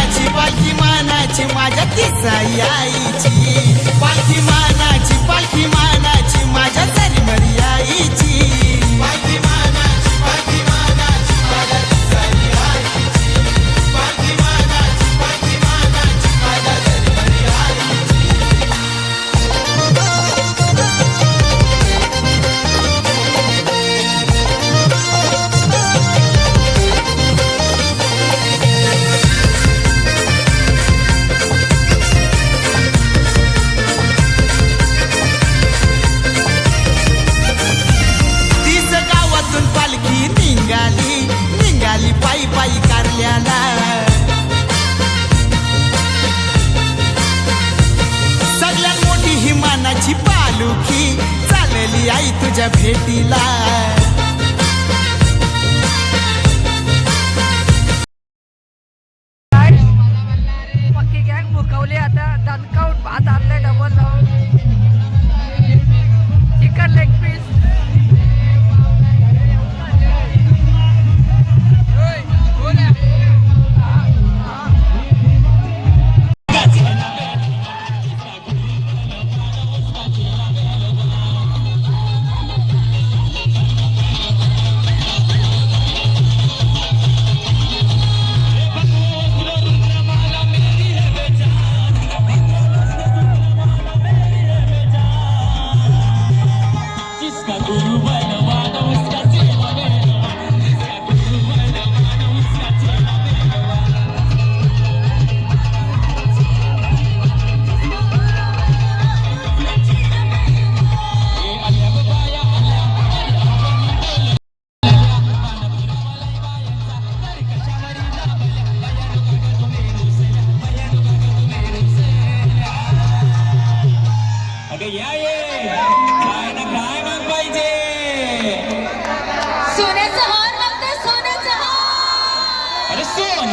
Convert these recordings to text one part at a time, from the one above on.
मानाची पालखी मानाची माझ्या तिसाई आईची. पालखी मानाची पालखी मानाची माझ्या सरी मरी आईची. पालखी कणकावून भात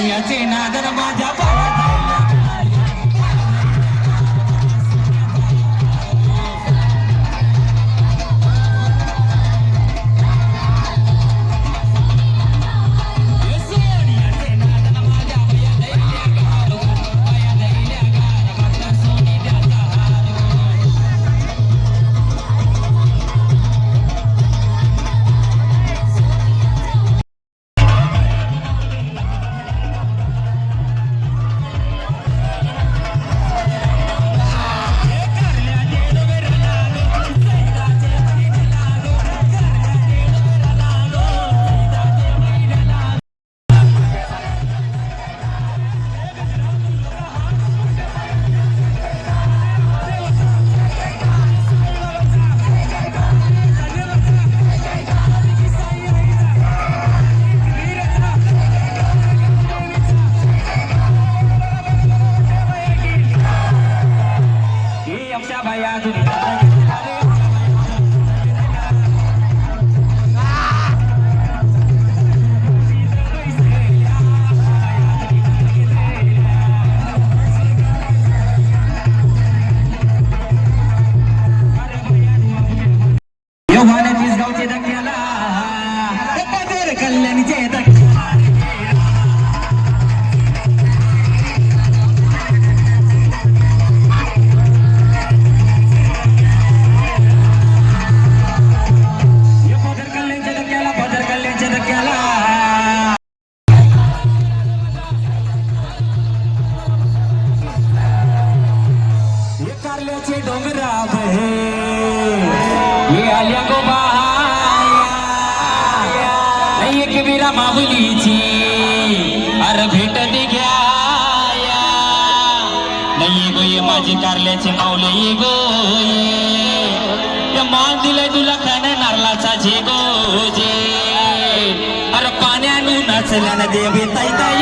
या माझ्या आल्याचे डोंगराब हे भेट दे घ्या नाही गो ये माझे कारल्याचे माऊले ये गो ये मान दिलंय तुला खाण नारलाचा जे गो जे. अरे पाण्यानं नाचल्यानं देवी ताई ताई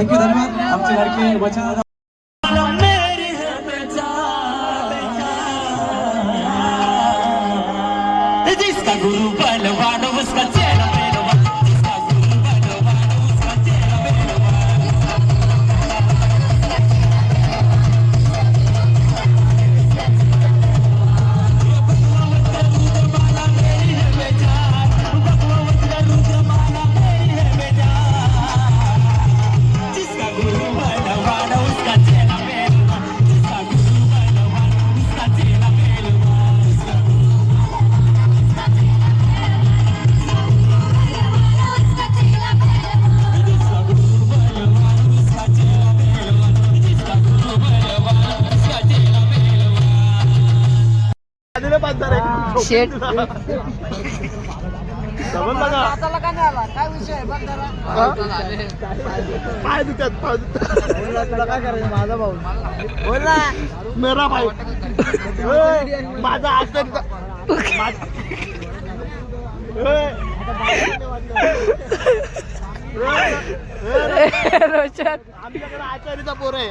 थँक्यू धन्यवाद. आमचे लाडके वचन जिसका गुरु बलवान शेट. हाताला का नाही आला? काय विषय पाय दुखत पाय तुला काय करायचं? माझा भाऊ. बोल ना. मेरा भाई. ओय, माझा ओय, रोशन आमच्याकडे आचारीचा पोर आहे.